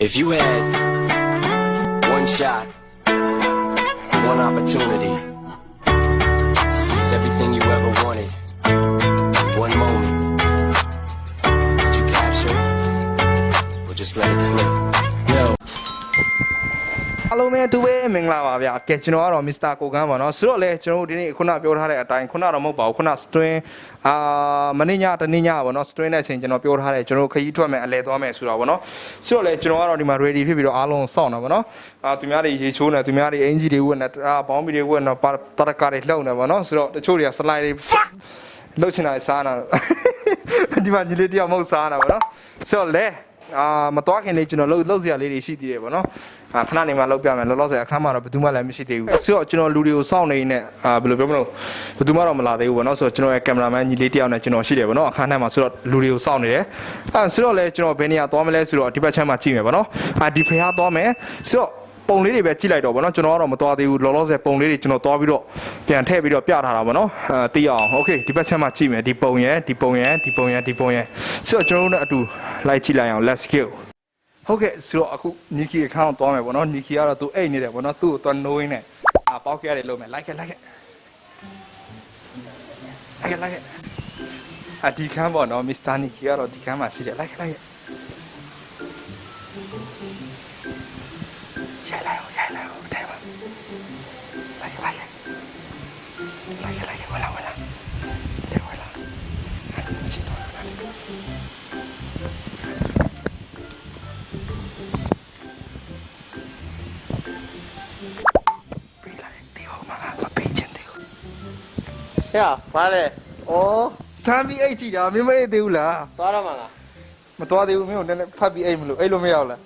If you had one shot, one opportunity, seize everything you ever wanted, one moment, would you capture it or just let it slip? Yo. အားလုံးပဲအတူပဲမင်္ဂလာပါဗျာကဲကျွန်တော်ကတော့ Mr. ကိုကန်းပါเนาะဆိုတော့လေကျွန်တော်တို့ဒီနေ့ခုနပြောထားတဲ့အတိုင်းခုနတော့မဟုတ်ပါဘူးခုန string အာမနေ့ညတနေ့ညပါเนาะ string နဲ့အချိန်ကျွန်တော်ပြောထားတယ်ကျွန်တော်တို့ခရီးထွက်မယ်အလဲသွားမယ်ဆိုတော့ဗောနော်ဆိုတော့လေကျွန်တော်ကတော့ဒီမှာ ready ဖြစ်ပြီးတော့အားလုံးစောင့်နေဗောနော်အာသူများတွေရေချိုးနေသူများတွေအင်ဂျီတွေဝတ်နေအာဘောင်းဘီတွေဝတ်နေပါတရကာတွေလှုပ်နေဗောနော်ဆိုတော့တချို့တွေက slide တွေလှုပ်ချင်တာစားနေဒီမှာညီလေးတယောက်မဟုတ်စားနေဗောနော်ဆိုတော့လေ အာမတော်ခင်လေးကျွန်တော်လှုပ်လှုပ်စရာလေးတွေရှိသေးတယ်ဗောနော် အာခဏနေမှလှုပ်ပြမယ်လောလောဆယ်အခန်းမှာတော့ဘယ်သူမှလည်းမရှိသေးဘူးဆိုတော့ကျွန်တော်လူတွေကိုစောင့်နေနေအာဘယ်လိုပြောမလို့ဘယ်သူမှတော့မလာသေးဘူးဗောနော်ဆိုတော့ကျွန်တော်ရဲ့ကင်မရာမန်ညီလေးတယောက်နဲ့ကျွန်တော်ရှိတယ်ဗောနော်အခန်းထဲမှာဆိုတော့လူတွေကိုစောင့်နေတယ်အာဆိုတော့လေကျွန်တော်ဘယ်နေရာသွားမလဲဆိုတော့ဒီဘက်ချမ်းမှာကြည့်မယ်ဗောနော်အာဒီဖျားသွားမယ်ဆိုတော့ပုံလေးတွေပဲကြည့်လိုက်တော့ဗောနော်ကျွန်တော်ကတော့မသွားသေးဘူးလောလောဆယ်ပုံလေးတွေကျွန်တော်သွားပြီးတော့ပြန်ထည့်ပြီးတော့ပြထားတာဗောနော်အာသိအောင်โอเคဒီဘက်ချမ်းမှာကြည့်မယ်ဒီပုံရယ်ဒီပုံရယ်ဒီပုံရယ်ဒီပုံရယ်ဆိုတော့ကျွန်တော်တို့နဲ့အတူလိုက်ကြည့်လိုက်အောင် let's go ဟုတ်ကဲ့ဆိုတော့အခုနီကီအခန်းကိုသွားမယ်ပေါ့နော်နီကီကတော့သူအိတ်နေတယ်ပေါ့နော်သူ့ကိုသွားနိုးရင်းနဲ့အာပေါက်ကြရတယ်လုံးမယ်လိုက်ခဲ့လိုက်ခဲ့လိုက်ခဲ့လိုက်ခဲ့အဒီခန်းပေါ့နော်မစ္စတာနီကီကတော့ဒီခန်းမှာရှိတယ်လိုက်ခဲ့လိုက်ခဲ့ ဟဲ့ဘာလဲဩစမ်းပြီးအိတ်ကြည့်တာမင်းမအိတ်သေးဘူးလားသွားရမှာလားမတော်သေးဘူးမင်းကိုနည်းနည်းဖတ်ပြီးအိတ်မလို့အိတ်လို့မရဘူးလား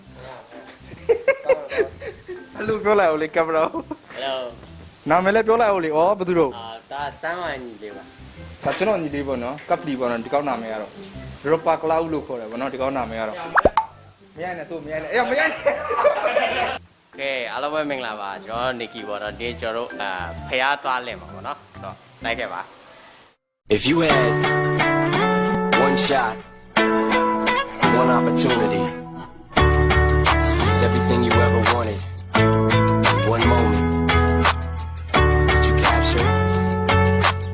အဲ့လိုပြောလိုက်အောင်လေကင်မရာကိုဟယ်လိုနာမည်လည်းပြောလိုက်အောင်လေဩဘယ်သူတို့အာဒါစမ်းမညီလေးပါဒါကျွန်တော်ညီလေးပေါ့နော်ကပ်ပလီပေါ့နော်ဒီကောင်းနာမည်ကတော့ရောပါကလောက်လို့ခေါ်တယ်ပေါ့နော်ဒီကောင်းနာမည်ကတော့မရနဲ့သူမရနဲ့အေးမရနဲ့ကဲအား လုံးပဲမင်္ဂလာပါကျွန်တော်နီကီပေါ့နော်ဒီကျွန်တော်တို့အာဖျားသွားလင့်ပါပေါ့နော်ဆိုတော့လိုက်ခဲ့ပါ If you had one shot, one opportunity, seize everything you ever wanted, one moment, would you capture it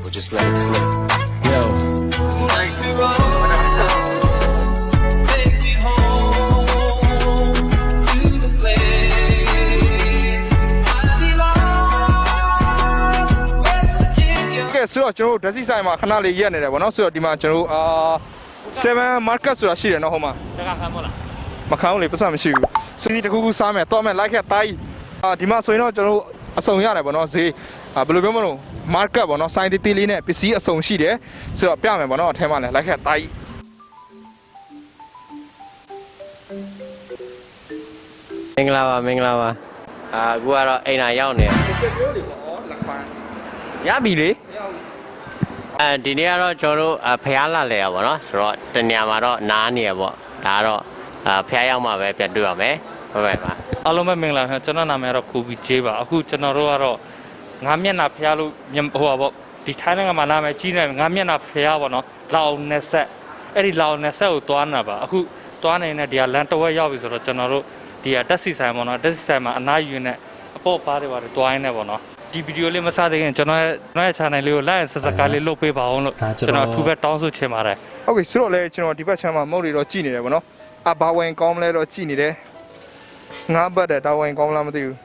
or just let it slip? ကဲဆိုတော့ကျွန်တော်တို့ဓာတ်စီဆိုင်မှာခဏလေးရက်နေတယ်ဗောနော်ဆိုတော့ဒီမှာကျွန်တော်တို့အာ7 market ဆိုတာရှိတယ်နော်ဟိုမှာတကခံမလားမခံဘူးလေပတ်စံမရှိဘူး။စီစီတစ်ခုခုစားမယ်တော့မယ်လိုက်ခဲ့တိုင်းအာဒီမှာဆိုရင်တော့ကျွန်တော်တို့အစုံရတယ်ဗောနော်ဈေးအာဘယ်လိုပြောမလို့ market ဗောနော်စိုင်းတီတီလေးနဲ့ပစ္စည်းအစုံရှိတယ်ဆိုတော့ပြမယ်ဗောနော်အထဲမှာလည်းလိုက်ခဲ့တိုင်းမင်္ဂလာပါမင်္ဂလာပါအာအခုကတော့အိမ်နာရောက်နေပြောလေဗောလက်ပန်း ရပြီလေအဲဒီနေ့ကတော့ကျွန်တော်တို့အာဖျားလာလဲရပါတော့ဆိုတော့တနေရာမှာတော့နားနေရပေါ့ဒါကတော့အာဖျားရောက်မှပဲပြန်တွေ့ရမယ်ဘယ်ဘယ်ပါအားလုံးပဲမင်္ဂလာခင်ကျွန်တော်နာမည်ကတော့ကိုဘီဂျေးပါအခုကျွန်တော်တို့ကတော့ငါးမျက်နှာဖျားလို့ညဟိုပါပေါ့ဒီထိုင်းနိုင်ငံမှာနာမည်ကြီးနေငါးမျက်နှာဖျားပေါ့နော်လောင်နယ်ဆက်အဲ့ဒီလောင်နယ်ဆက်ကိုသွားနေတာပါအခုသွားနေတဲ့ဒီကလန်တဝက်ရောက်ပြီဆိုတော့ကျွန်တော်တို့ဒီကတက်စီဆိုင်ပေါ့နော်တက်စီဆိုင်မှာအနားယူနေအပေါ့ပါးတွေပါတယ်တွိုင်းနေပေါ့နော် ဒီဗီဒီယိုလေးမစသေးခင်ကျွန်တော်ရဲ့ကျွန်တော်ရဲ့ channel လေးကို like and subscribe လေးလုပ်ပေးပါအောင်လို့ကျွန်တော်အထူးပဲတောင်းဆိုချင်ပါတယ်ဟုတ်ကဲ့ဆိုတော့လေကျွန်တော်ဒီဘက်ချမ်းမှာမုတ်တွေတော့ကြည်နေတယ်ဗောနော်အဘာဝင်ကောင်းမလဲတော့ကြည်နေတယ်ငါးဘတ်တဲ့ဒါဝင်ကောင်းလားမသိဘူး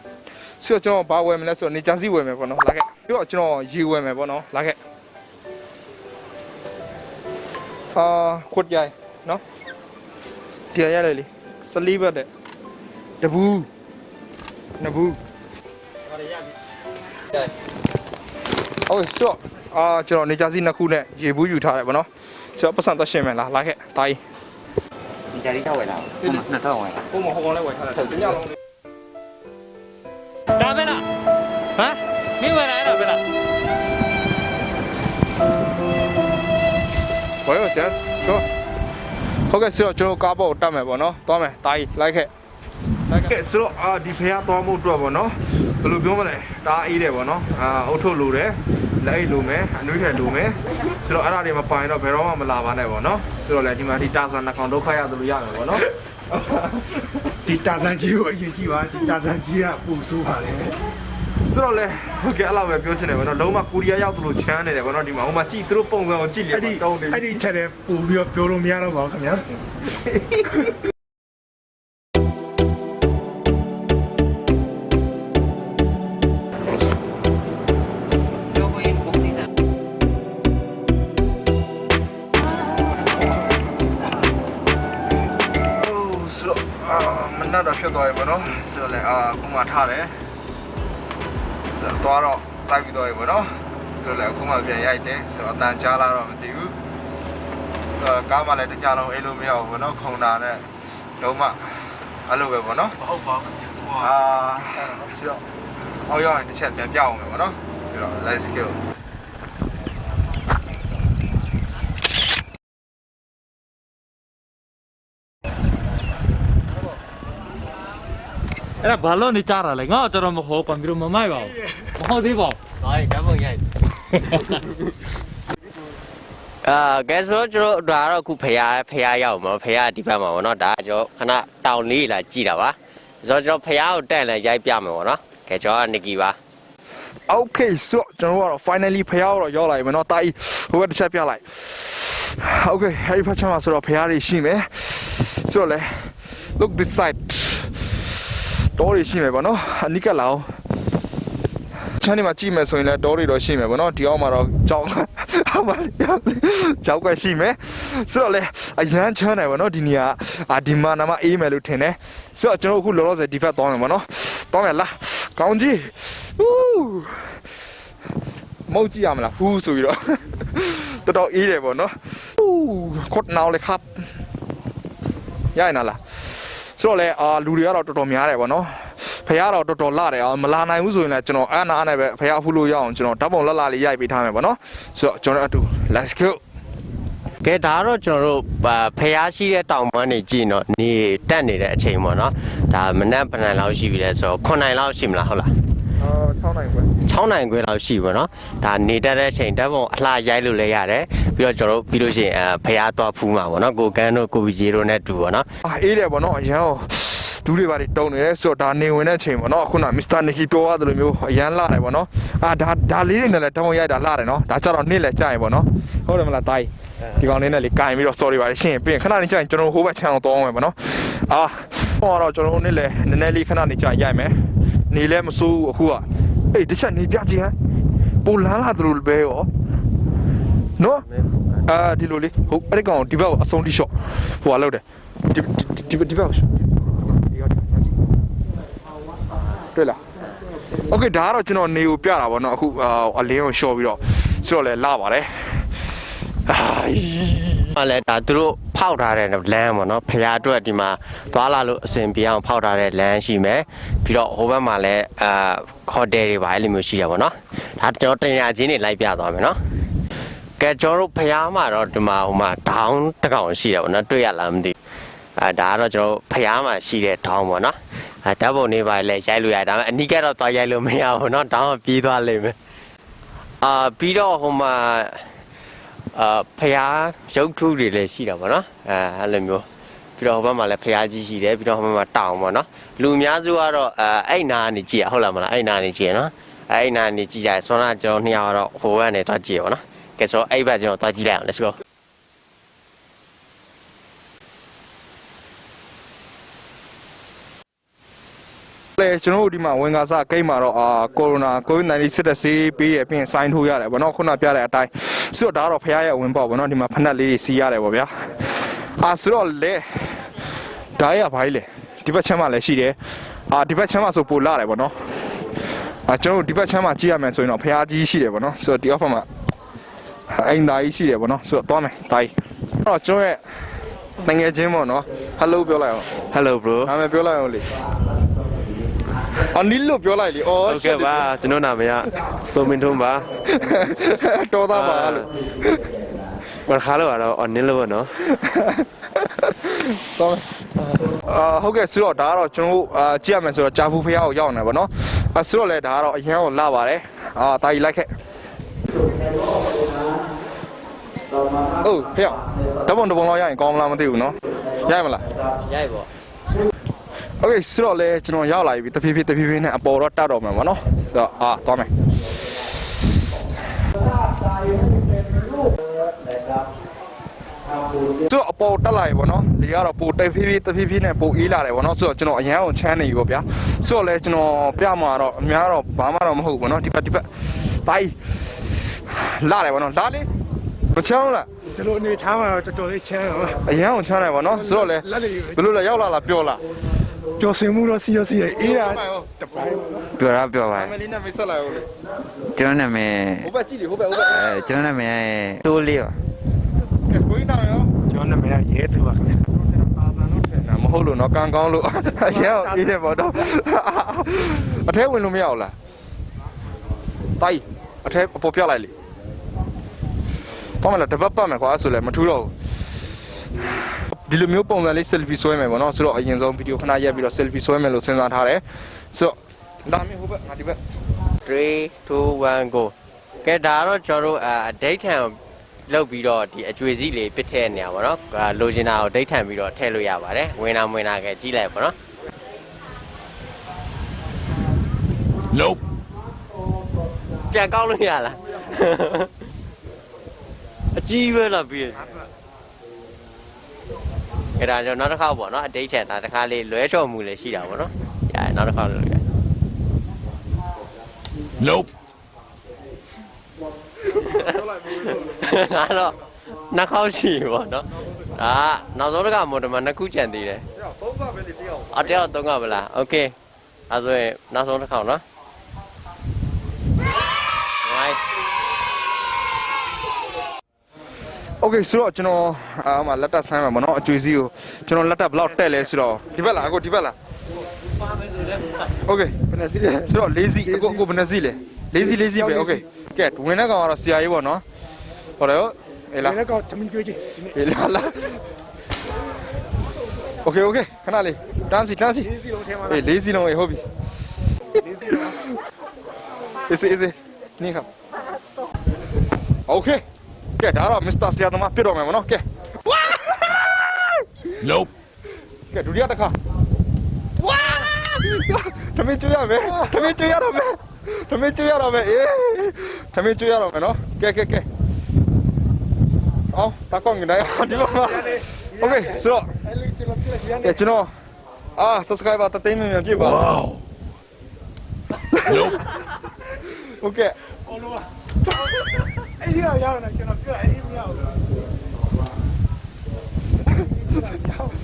ဆိုတော့ကျွန်တော်ဘာဝယ်မလဲဆိုတော့နေချာစီဝယ်မယ်ဗောနော်လာခဲ့ပြီးတော့ကျွန်တော်ရေဝယ်မယ်ဗောနော်လာခဲ့အာခွတ်ရိုင်နော်ဒီရရလေလေစလီဘတ်တဲ့တဘူးနဘူးဟုတ် ကဲ့ဆိုတော့အာကျွန်တော်နေချာစီနှစ်ခုနဲ့ရေဘူးယူထားတယ်ဗောနော်ဆိုတော့ပတ်စံတော့ရှင်းမယ်လားလာခဲ့တာကြီးဒီကြရီထောက်ဝယ်လာဟုတ်မှာနှစ်ထောက်ဝယ်လာဟိုမဟိုကောင်လည်းဝယ်ထားတယ်တညလုံးလေးဒါပဲလားဟမ်မင်းဝင်လာရတာပဲလားဝယ်ရကျန်ဆိုဟုတ်ကဲ့ဆိုတော့ကျွန်တော်ကားပေါ်ကိုတက်မယ်ပေါ့နော်သွားမယ်တာကြီးလိုက်ခဲ့လိုက်ကဲဆိုတော့အာဒီဖះသွားမှုအတွက်ပေါ့နော် ဘယ်လိုပြောမလဲဒါအေးတယ်ပေါ့နော်အာအုတ်ထုတ်လိုတယ်လက်အိတ်လိုမယ်အနှွေးထည်လိုမယ်ဆိုတော့အဲ့ဒါတွေမပိုင်တော့ဘယ်တော့မှမလာပါနဲ့ပေါ့နော်ဆိုတော့လေဒီမှာဒီတာဆန်နှကောင်ဒုက္ခရသလိုရမယ်ပေါ့နော်ဒီတာဇန်ကြီးကိုအရင်ကြည့်ပါဒီတာဇန်ကြီးကပူဆိုးပါလေဆိုတော့လေဟုတ်ကဲ့အဲ့လိုပဲပြောချင်တယ်ဗောနော်လုံးဝကိုရီးယားရောက်သလိုချမ်းနေတယ်ဗောနော်ဒီမှာဟိုမှာကြည့်သူတို့ပုံစံကိုကြည့်လေအဲ့ဒီတုံးနေအဲ့ဒီချက်တဲ့ပူပြီးတော့ပြောလို့မရတော့ပါဘူးခင်ဗျာ ဖြစ်သွားပြီဗောနော်ဆိုတော့လေအာခုမှထားတယ်ဆိုတော့သွားတော့တိုက်ပြီးသွားပြီဗောနော်ဆိုတော့လေအခုမှပြန်ရိုက်တယ်ဆိုတော့အတန်ကြားလာတော့မသိဘူးအာကားမှလည်းတကြလုံးအိတ်လို့မရဘူးဗောနော်ခုံတာနဲ့လုံးဝအဲ့လိုပဲဗောနော်ဟုတ်ပါဘူးဟိုအာဆိုတော့အောက်ရောက်ရင်တစ်ချက်ပြန်ပြအောင်မယ်ဗောနော်ဆိုတော့ let's go အဲ့ဒါဘာလို့နေကြတာလဲငါကျွန်တော်မဟုတ်ကွန်ပျူတာမမိုက်ပါဘူးမဟုတ်သေးပါဘူးဟောဓာတ်ပုံရိုက်အာကဲဆိုတော့ကျွန်တော်ဒါကတော့အခုဖះဖះရောက်မှာဖះဒီဘက်မှာပေါ့နော်ဒါကကျွန်တော်ခဏတောင်လေးလာကြည့်တာပါဆိုတော့ကျွန်တော်ဖះကိုတက်လဲရိုက်ပြမယ်ပေါ့နော်ကဲကျွန်တော်ကနဂီပါ Okay ဆိုတော့ကျွန်တော်တို့ကတော့ finally ဖျားတော့ရောက်လာပြီမနော်တာကြီးဟိုဘက်တစ်ချက်ပြလိုက် Okay ဟဲ့ဖတ်ချင်မှာဆိုတော့ဖျားတွေရှိမယ်ဆိုတော့လေ look this side တောတွေရှိမယ်ပေါ့နော်အနိကလာအောင်ချမ်းနေမှာကြည့်မယ်ဆိုရင်လည်းတောတွေတော့ရှိမယ်ပေါ့နော်ဒီအောင်မှာတော့ကြောင်းအမလေးကြောက်ကရှိမယ်ဆိုတော့လေအရန်ချမ်းတယ်ပေါ့နော်ဒီနေရာအာဒီမာနာမအေးမယ်လို့ထင်တယ်ဆိုတော့ကျွန်တော်အခုလောလောဆယ်ဒီဘက်သွားမယ်ပေါ့နော်သွားမယ်လားကောင်းကြီးဟူးမဟုတ်ကြည့်ရမလားဟူးဆိုပြီးတော့တော်တော်အေးတယ်ပေါ့နော်ဟူးခွတ်နောင်လေခပ်ရရင်လား ဆိုတော့လေအာလူတွေကတော့တော်တော်များတယ်ဗောနော်ဖះတော့တော်တော်လာတယ်အာမလာနိုင်ဘူးဆိုရင်လည်းကျွန်တော်အဲ့နာနဲ့ပဲဖះဖူးလို့ရအောင်ကျွန်တော်ဓာတ်ပုံလက်လာလေးရိုက်ပေးထားမယ်ဗောနော်ဆိုတော့ကျွန်တော်အတူ let's go ကဲဒါကတော့ကျွန်တော်တို့အာဖះရှိတဲ့တောင်ပန်းနေကြည့်နော်နေတက်နေတဲ့အချိန်ပေါ့နော်ဒါမနက်ပနန်လောက်ရှိပြီလဲဆိုတော့9နိုင်လောက်ရှိမလားဟုတ်လားအော်6နိုင်ခွဲ 6နိုင်ခွဲလောက်ရှိပါတော့ဒါနေတက်တဲ့အချိန်ဓာတ်ပုံအလှရိုက်လို့လည်းရတယ်ပြီးတော့ကျွန်တော်တို့ပြီးလို့ရှိရင်အဲဖះသွားဖူးမှာပေါ့နော်ကိုကန်းတို့ကိုဗီဂျီတို့နဲ့တူပေါ့နော်အာအေးတယ်ဗောနော်အရန်ဟောဒူးတွေပါတွေတုံနေတယ်ဆိုတော့ဒါနေဝင်တဲ့အချိန်ဗောနော်ခုနမစ္စတာနီကီပြောရတယ်လို့မျိုးအရန်လာတယ်ဗောနော်အာဒါဒါလေးတွေနဲ့လည်းဓာတ်ပုံရိုက်တာလာတယ်နော်ဒါကြတော့နေ့လည်းကြာရင်ဗောနော်ဟုတ်တယ်မလားတိုင်းဒီကောင်လေးနဲ့လေကင်ပြီးတော့ sorry ပါလေရှင်းပြင်ခဏနေကြာရင်ကျွန်တော်ဟိုဘက်ချမ်းအောင်တောင်းအောင်မယ်ဗောနော်အာဟောတော့ကျွန်တော်နေ့လည်းနည်းနည်းလေးခဏနေကြာရိုက်မယ်နေလဲမစိုးဘူးအခုက အေးတစ်ချက်နေပြချင်းဟမ်ပိုလန်းလာသလိုပဲရောနော်အာဒီလိုလေးဟုတ်အဲ့ဒီကောင်ဒီဘက်ကိုအဆုံးတိရှော့ဟိုကလောက်တယ်ဒီဒီဒီဘက်ကိုဒီရောက်တွေ့လားโอเคဒါကတော့ကျွန်တော်နေကိုပြတာပေါ့နော်အခုအာအလင်းကိုရှော့ပြီးတော့ဆိုတော့လဲလာပါတယ်အာ ။အဲ့လေဒါသူတို့ဖောက်ထားတဲ့လမ်းပေါ့နော်။ဖះအတွက်ဒီမှာသွားလာလို့အဆင်ပြေအောင်ဖောက်ထားတဲ့လမ်းရှိမယ်။ ပြီးတော့ဟိုဘက်မှာလည်းအာခေါ်တယ်တွေပါအဲ့လိုမျိုးရှိတာပေါ့နော်ဒါကျွန်တော်တင်ရချင်းတွေလိုက်ပြသွားမယ်နော်ကဲကျွန်တော်တို့ဖျားမှာတော့ဒီမှာဟိုမှာဒေါင်းတကောင်ရှိတယ်ပေါ့နော်တွေ့ရလားမသိအဲဒါကတော့ကျွန်တော်ဖျားမှာရှိတဲ့ဒေါင်းပေါ့နော်အဲဓာတ်ပုံတွေပါလည်းရိုက်လို့ရတယ်ဒါပေမဲ့အနီးကတော့သွားရိုက်လို့မရဘူးနော်ဒေါင်းကပြေးသွားလိမ့်မယ်အာပြီးတော့ဟိုမှာအာဖျားရုပ်ထုတွေလည်းရှိတာပေါ့နော်အဲအဲ့လိုမျိုး ပြီးတော့ဟိုဘက်မှာလည်းဖျားကြီးရှိတယ်ပြီးတော့ဟိုဘက်မှာတောင်ပေါ့နော်လူအများစုကတော့အဲအဲ့နာကနေကြည့်ရဟုတ်လားမလားအဲ့နာနေကြည့်ရနော်အဲအဲ့နာနေကြည့်ကြရဆွမ်းနာကျွန်တော်နှစ်ယောက်ကတော့ဟိုဘက်ကနေသွားကြည့်ရပေါ့နော်ကဲဆိုတော့အဲ့ဘက်ကျွန်တော်သွားကြည့်လိုက်အောင် let's go လေကျွန်တော်တို့ဒီမှာဝင်ကားစဂိတ်မှာတော့အာကိုရိုနာကိုဗစ် -19 စစ်တဲ့ဆေးပေးရပြင်ဆိုင်ထိုးရတယ်ဗောနော်ခုနပြတဲ့အတိုင်းဆိုတော့ဒါကတော့ဖះရဲ့ဝင်ပေါ့ဗောနော်ဒီမှာဖက်နှက်လေးတွေစီးရတယ်ဗောဗျာအာဆိုတော့လေ ဒါရဘာကြီးလဲဒီဘက်ချမ်းမှာလည်းရှိတယ်အာဒီဘက်ချမ်းမှာဆိုပိုလာတယ်ဗောနော်အာကျွန်တော်တို့ဒီဘက်ချမ်းမှာကြည့်ရမယ်ဆိုရင်တော့ဖះကြီးရှိတယ်ဗောနော်ဆိုတော့ဒီ offer မှာအိမ်သားကြီးရှိတယ်ဗောနော်ဆိုတော့သွားမယ်တာကြီးအဲ့တော့ကျွန်တော်ရဲ့ငယ်ချင်းဗောနော် hello ပြောလိုက်အောင် Hello bro နာမည်ပြောလိုက်အောင်လေအနီလို့ပြောလိုက်လေအော်ဟုတ်ကဲ့ပါကျွန်တော်နာမည်ကစိုးမင်းထွန်းပါတော်သားပါလို့ ဘာခါလို့ကတော့အနင်းလို့ပေါ့နော် တော့အာဟုတ်ကဲ့ဆိုတော့ဒါကတော့ကျွန်တော်တို့အာကြည့်ရမယ်ဆိုတော့ဂျာဖူဖျားကိုရောက်နေပါတော့အာဆိုတော့လေဒါကတော့အရန်ကိုလာပါတယ်အာတာကြီးလိုက်ခဲ့အိုးဖျားတပုံတပုံလောက်ရရင်ကောင်းမလားမသိဘူးနော်ရရမလား ရိုက်ပေါ့ โอเคဆိုတော့လေကျွန်တော်ရောက်လာပြီတဖြည်းဖြည်းတဖြည်းဖြည်းနဲ့အပေါ်တော့တက်တော့မှာပေါ့နော်ဆိုတော့အာသွားမယ် ဆိုတော့အပေါ်တက်လာပြီပေါ့နော်လေကတော့ပိုတဖြည်းဖြည်းတဖြည်းဖြည်းနဲ့ပိုအေးလာတယ်ပေါ့နော်ဆိုတော့ကျွန်တော်အရန်အောင်ချမ်းနေပြီပေါ့ဗျာဆိုတော့လေကျွန်တော်ပြမှာတော့အများတော့ဘာမှတော့မဟုတ်ဘူးပေါ့နော်ဒီဘက်ဒီဘက်တိုင်းလာတယ်ပေါ့နော်လာလေမချောင်းလားဒီလိုအနေထားမှာတော့တော်တော်လေးချမ်းတော့အရန်အောင်ချမ်းတယ်ပေါ့နော်ဆိုတော့လေလက်တွေဘယ်လိုလဲရောက်လာလားပြောလားပျော်စင်မှုတော့စီရစီရအေးတာတပိုင်းပြောတာပြောပါအမလီနဲ့မိတ်ဆက်လိုက်ဦးလေကျွန်တော်နာမည်ဟိုဘက်ကြည့်လေဟိုဘက်ဟိုဘက်အဲကျွန်တော်နာမည်တိုးလေးပါကိုင်းနာရော ကျွန်တော်နာမည်ရဲသူပါခင်ဗျာမဟုတ်လို့နော်ကံကောင်းလို့အရန်အေးတယ်ပေါ့တော့အထဲဝင်လို့မရဘူးလားတိုင်းအထဲအပေါ်ပြလိုက်လေတော့မလားတပတ်ပတ်မယ်ကွာဆိုလဲမထူးတော့ဘူးဒီလိုမျိုးပုံစံလေး selfie ဆွဲမယ်ပေါ့နော်ဆိုတော့အရင်ဆုံးဗီဒီယိုခဏရက်ပြီးတော့ selfie ဆွဲမယ်လို့စဉ်းစားထားတယ်ဆိုတော့လာမယ်ဟိုဘက်ငါဒီဘက်3 2 1 go ကဲဒါကတော့ကျွန်တော်တို့အဒိတ်ထန် လောက်ပြီးတော့ဒီအကျွေစည်းလေးပစ်တဲ့နေရာပေါ့နော်အာလိုချင်တာကိုဒိတ်ထန်ပြီးတော့ထည့်လို့ရပါတယ်ဝင်တာဝင်တာကဲကြီးလိုက်ပေါ့နော် Nope ပြန်ကောက်လို့ရလားအကြီးပဲလားပြီးအဲ့ဒါကျွန်တော်နောက်တစ်ခါပေါ့နော်အဒိတ်ထန်ဒါတစ်ခါလေးလွဲချော်မှုလည်းရှိတာပေါ့နော်ရတယ်နောက်တစ်ခါလုပ်လို့ရ ဒါတော့နှစ်ခေါက်ရှိပြီပေါ့နော်ဒါကနောက်ဆုံးတစ်ခါမို့ဒီမှာနှစ်ခုကြံသေးတယ် သုံးခါပဲလေတယောက် အတယောက်သုံးခါဗလားโอเคအဲဆိုရင်နောက်ဆုံးတစ်ခေါက်နော် right โอเคဆိုတော့ကျွန်တော်အာမလက်တက်ဆမ်းမှာပေါ့နော်အကျွေးစည်းကိုကျွန်တော်လက်တက်ဘယ်လောက်တက်လဲဆိုတော့ဒီဘက်လားအခုဒီဘက်လားโอเค ဘယ်နဲ့စီးလဲ ဆိုတော့လေးစီအခုအခုဘယ်နှစီလဲလေးစီလေးစီပဲโอเค ကဲဝင်တဲ့ကောင်ကတော့ဆရာကြီးပေါ့နော်ဟုတ်တယ်ဟုတ်အေးလား ဒီနေ့ကောသမီးကြွေးချင်းဒီနေ့ အေးလားလားโอเคโอเคခဏလေးတန်းစီတန်းစီ လေးစီလုံးထဲမှာ အေးလေးစီလုံးအေးဟုတ်ပြီ လေးစီလုံး အေးစေးအေးစေးနေခါโอเคကဲဒါတော့မစ္စတာဆရာသမားပြတ်တော့မယ်မနော်ကဲ Nope ကဲဒုတိယတစ်ခါဝါထမင်းကျွေးရမယ်ထမင်းကျွေးရတော့မယ် ထမင်းကျွေးရတော့မယ်အေးထမင်းကျွေးရတော့မယ်နော်ကဲကဲကဲအော်တာကောင်းနေတယ်ဒီမှာโอเคဆိုတော့ အဲ့လေးကျွန်တော်ပြည့်ရ ကဲကျွန်တော်အာ subscriber တသိန်းမြန်မြန်ပြည့်ပါဝေါ Nope โอเค အဲ့ဒီရောက်ရောက်နေကျွန်တော်ပြည့်အဲ့ဒီမရဘူး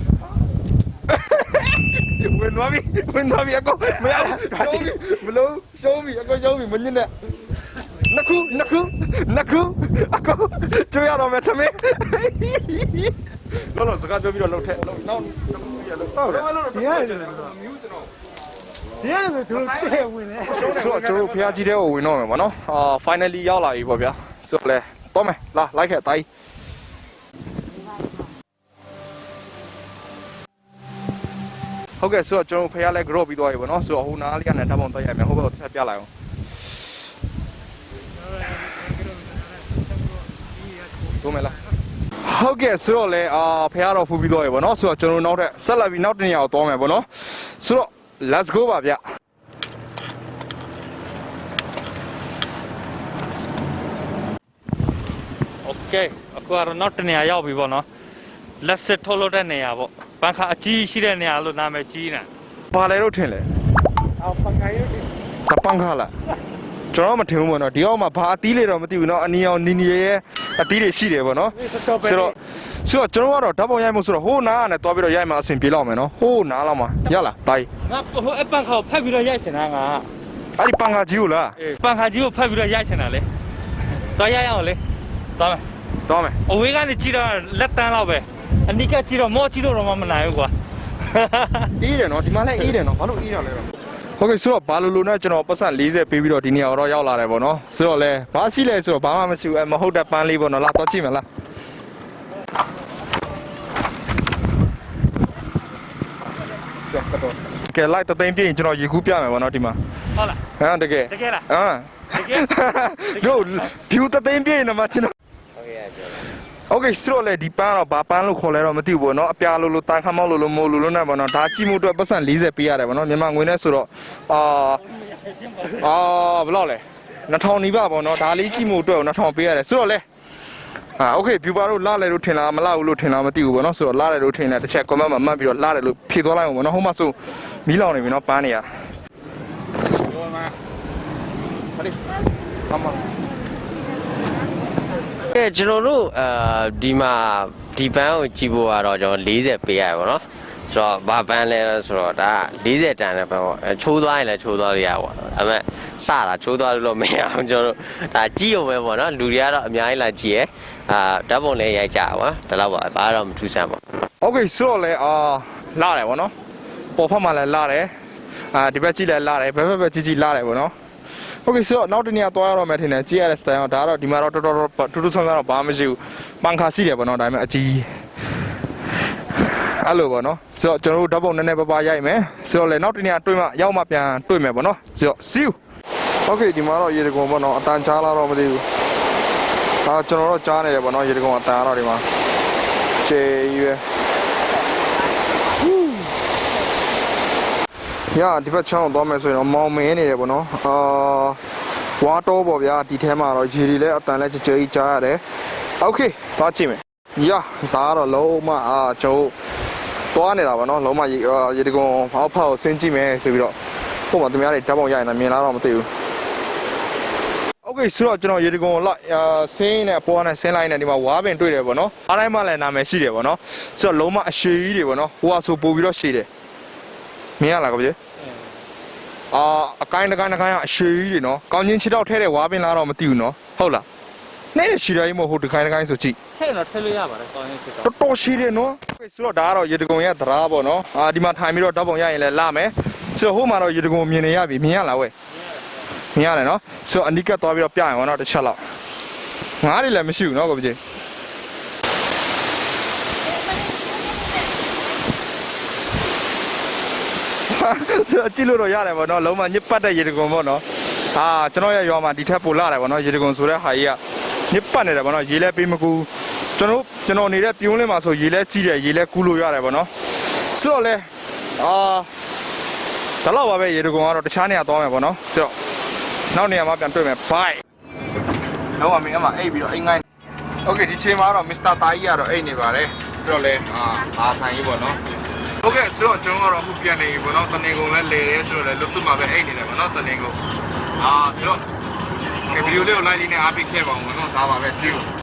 ဝင်သွားပြီဝင်သွားပြီအကောမရဘူးရှုံးပြီမလို့ရှုံးပြီအကောရှုံးပြီမညစ်နဲ့နှစ်ခုနှစ်ခုနှစ်ခုအကောကျွေးရတော့မယ်ထမင်းလောလောစကားပြောပြီးတော့လှုပ်ထက်လှုပ်နောက်တစ်ခုရလှုပ်တော့တယ်ဒီရတယ်ကျွန်တော်မြူးကျွန်တော်ဒီရတယ်ဆိုသူတို့တဲ့ဝင်နေဆိုတော့ကျွန်တော်တို့ဖျားကြီးတဲ့ကိုဝင်တော့မယ်ဗောနော်အာ finally ရောက်လာပြီပေါ့ဗျာဆိုတော့လေတော့မယ်လာလိုက်ခဲ့တိုင်း ဟုတ်ကဲ့ဆိုတော့ကျွန်တော်ဖျားလဲ grow ပြီးသွားပြီဗောနော်ဆိုတော့ဟိုနားလေးကနေဓာတ်ပုံတော့ရိုက်မယ်ဟိုဘက်ကိုဆက်ပြလိုက်အောင်တို့မယ်လားဟုတ်ကဲ့ဆိုတော့လေအာဖះတော့ဖူးပြီးတော့ရေပေါ့နော်ဆိုတော့ကျွန်တော်တို့နောက်ထပ်ဆက်လက်ပြီးနောက်တစ်နေရာကိုသွားမယ်ပေါ့နော်ဆိုတော့ let's go ပါဗျ โอเคအခုကတော့နောက်တစ်နေရာရောက်ပြီပေါ့နော်လက်စစ်ထုတ်လို့တဲ့နေရာပေါ့ ဘန်ခါအကြီးရှိတဲ့နေရာလို့နာမည်ကြီးနေဘာလဲတော့ထင်လဲအော်ပန်ကိုင်းရုပ်တပန်းခါလားကျွန်တော်မထင်ဘူးပေါ့နော်ဒီအောက်မှာဘာအသီးလေတော့မသိဘူးနော်အနီအောင်နီနီရဲရဲအသီးတွေရှိတယ်ပေါ့နော်စတော့ပဲဆိုတော့ဆိုတော့ကျွန်တော်ကတော့ဓာတ်ပုံရိုက်မှုဆိုတော့ဟိုးနားကနေသွားပြီးတော့ရိုက်မှအဆင်ပြေလောက်မယ်နော်ဟိုးနားလောက်မှာရလားတိုင်းငါဟိုအပန်ခါကိုဖက်ပြီးတော့ရိုက်ချင်တာငါအဲ့ဒီပန်းခါကြီးကိုလားအေးပန်ခါကြီးကိုဖက်ပြီးတော့ရိုက်ချင်တာလေသွားရိုက်အောင်လေသွားမယ်သွားမယ်အဝေးကနေကြည့်တော့လက်တန်းတော့ပဲ အနိကကြည့်တော့မော့ကြည့်တော့တော့မနိုင်ဘူးကွာအေးတယ်နော်ဒီမှာလည်းအေးတယ်နော်ဘာလို့အေးတာလဲတော့ဟုတ်ကဲ့ဆိုတော့ဘာလို့လို့နဲ့ကျွန်တော်ပတ်စံ40ပေးပြီးတော့ဒီနေရာတော့ရောက်လာတယ်ပေါ့နော်ဆိုတော့လဲဘာရှိလဲဆိုတော့ဘာမှမရှိဘူးအဲမဟုတ်တဲ့ပန်းလေးပေါ့နော်လာတော့ကြည့်မယ်လားကဲလိုက်တသိန်းပြည့်ရင်ကျွန်တော်ရေကူးပြမယ်ပေါ့နော်ဒီမှာဟုတ်လားဟမ်တကယ်တကယ်လားဟမ်တကယ်တို့ဖြူတသိန်းပြည့်နေမှာကျွန်တော်ဟုတ်ကဲ့ပြောပါ โอเคဆိုတော့လေဒီပန်းတော့ဘာပန်းလို့ခေါ်လဲတော့မသိဘူးပေါ့နော်အပြာလို့လို့တန်ခမောက်လို့လို့မို့လို့လို့နဲ့ပေါ့နော်ဒါကြည့်မှုအတွက်ပတ်စံ40ပေးရတယ်ပေါ့နော်မြန်မာငွေနဲ့ဆိုတော့အာအာဘယ်လောက်လဲ2000နီးပါပေါ့နော်ဒါလေးကြည့်မှုအတွက်2000ပေးရတယ်ဆိုတော့လေအာโอเค viewer တို့လာလေလို့ထင်လားမလာဘူးလို့ထင်လားမသိဘူးပေါ့နော်ဆိုတော့လာလေလို့ထင်တယ်တစ်ချက် comment မှာမှတ်ပြီးတော့လာတယ်လို့ဖြေသွားလိုက်အောင်ပေါ့နော်ဟိုမှာဆိုမီးလောင်နေပြီနော်ပန်းနေရဟာဒီအမ ကဲကျွန်တော်တို့အာဒီမှာဒီပန်းကိုကြည့်ဖို့ကတော့ကျွန်တော်40ပေးရတယ်ပေါ့နော်ဆိုတော့ဘာပန်းလဲဆိုတော့ဒါ40တန်တဲ့ပန်းပေါ့အဲချိုးသွားရင်လည်းချိုးသွားလို့ရပါတော့ဒါပေမဲ့စတာချိုးသွားလို့တော့မရအောင်ကျွန်တော်တို့ဒါကြည့်ရုံပဲပေါ့နော်လူတွေကတော့အများကြီးလာကြည့်ရအာဓာတ်ပုံလည်းရိုက်ကြပါဒါတော့ပါဘာတော့မထူးဆန်းပါ โอเคဆိုတော့လေအာလာတယ်ဗောနော်ပေါ်ဖက်မှာလည်းလာတယ်အာဒီဘက်ကြည့်လည်းလာတယ်ဘက်ဘက်ဘက်ကြည့်ကြည့်လာတယ်ဗောနော် โอเคဆိုတော့နောက်တစ်နေ့သွားရတော့မယ်ထင်တယ်ကြည့်ရတဲ့ style တော့ဒါကတော့ဒီမှာတော့တော်တော်တော်တူတူဆန်းဆန်းတော့ဘာမှမရှိဘူးပန်ခါရှိတယ်ဗောနော်ဒါပေမဲ့အကြီးအဲ့လိုဗောနော်ဆိုတော့ကျွန်တော်တို့ဓာတ်ပုံနည်းနည်းပါးပါးရိုက်မယ်ဆိုတော့လေနောက်တစ်နေ့တွေ့မှရောက်မှပြန်တွေ့မယ်ဗောနော်ဆိုတော့ see you โอเคဒီမှာတော့ရေတကုံဗောနော်အတန်ချားလာတော့မသိဘူးအာကျွန်တော်တို့ကြားနေတယ်ဗောနော်ရေတကုံအတန်ကတော့ဒီမှာချေရွယ် ညဒီဘက်ချောင်းကိုသွားမယ်ဆိုရင်တော့မောင်မင်းနေတယ်ပေါ့နော်အာဝါတော့ပေါ့ဗျာဒီထဲမှာတော့ရေတွေလည်းအတန်လည်းကြကြကြီးကြားရတယ်โอเคသွားကြည့်မယ်ညာဒါကတော့လုံးမအာကျွန်တော်သွားနေတာပေါ့နော်လုံးမရေအာရေတကုံဖောက်ဖောက်ဆင်းကြည့်မယ်ဆိုပြီးတော့ဟိုမှာသူများတွေဓာတ်ပုံရိုက်နေတာမြင်လာတော့မသိဘူးโอเคဆိုတော့ကျွန်တော်ရေတကုံလိုက်အာဆင်းနေပေါ်နဲ့ဆင်းလိုက်နေဒီမှာဝါပင်တွေ့တယ်ပေါ့နော်အားတိုင်းမှလည်းနာမည်ရှိတယ်ပေါ့နော်ဆိုတော့လုံးမအရှိကြီးတွေပေါ့နော်ဟိုကဆိုပို့ပြီးတော့ရှိတယ် မြင်ရလားကဗျာအာအကိုင်းတကိုင်းတကိုင်းကအရှည်ကြီးတွေနော်ကောင်းချင်းခြေတော့ထဲတဲ့ဝါပင်လားတော့မသိဘူးနော်ဟုတ်လားနဲ့တဲ့ခြေတိုင်းမဟုတ်ဟိုတကိုင်းတကိုင်းဆိုကြည့်ထဲတော့ထဲလို့ရပါတယ်ကောင်းရင်ဖြစ်တော့တော်တော်ရှည်တယ်နော်ဆိုတော့ဒါကတော့ရေတကုံရဲ့သရားပေါ့နော်အာဒီမှာထိုင်ပြီးတော့ဓာတ်ပုံရရင်လည်းလာမယ်ဆိုတော့ဟိုမှာတော့ရေတကုံမြင်နေရပြီမြင်ရလားဝဲမြင်ရတယ်နော်ဆိုတော့အနိကသွားပြီးတော့ပြရင်ပေါ့နော်တစ်ချက်လောက်ငားတွေလည်းမရှိဘူးနော်ကိုပ ဆိုတော့ကြည့်လို့တော့ရတယ်ပေါ့နော်လုံးဝညစ်ပတ်တဲ့ရေတကုံပေါ့နော်အာကျွန်တော်ရဲ့ရွာမှာဒီထက်ပိုလာတယ်ပေါ့နော်ရေတကုံဆိုတဲ့ဟာကြီးကညစ်ပတ်နေတယ်ပေါ့နော်ရေလည်းပေးမကူကျွန်တော်ကျွန်တော်နေတဲ့ပြုံးလေးမှာဆိုရေလည်းကြီးတယ်ရေလည်းကူးလို့ရတယ်ပေါ့နော်ဆိုတော့လေအာဒါတော့ပါပဲရေတကုံကတော့တခြားနေရာသွားမယ်ပေါ့နော်ဆိုတော့နောက်နေရာမှာပြန်တွေ့မယ် bye တော့အမေအမအိတ်ပြီးတော့အိမ်ငိုင်းโอเคဒီချိန်မှာတော့ Mr. တာကြီးကတော့အိတ်နေပါတယ်ဆိုတော့လေအာအာဆိုင်ကြီးပေါ့နော် ဟုတ်ကဲ့ဆိုတော့ကျွန်တော်ကတော့အခုပြန်နေပြီပေါ့နော်တနေကုန်လည်းလေတယ်ဆိုတော့လည်းလွတ်သူ့မှာပဲအိတ်နေတယ်ပေါ့နော်တနေကုန်အာဆိုတော့ဒီဗီဒီယိုလေးကို like လေးနဲ့အားပေးခဲ့ပါဦးပေါ့နော်ဒါပါပဲ see you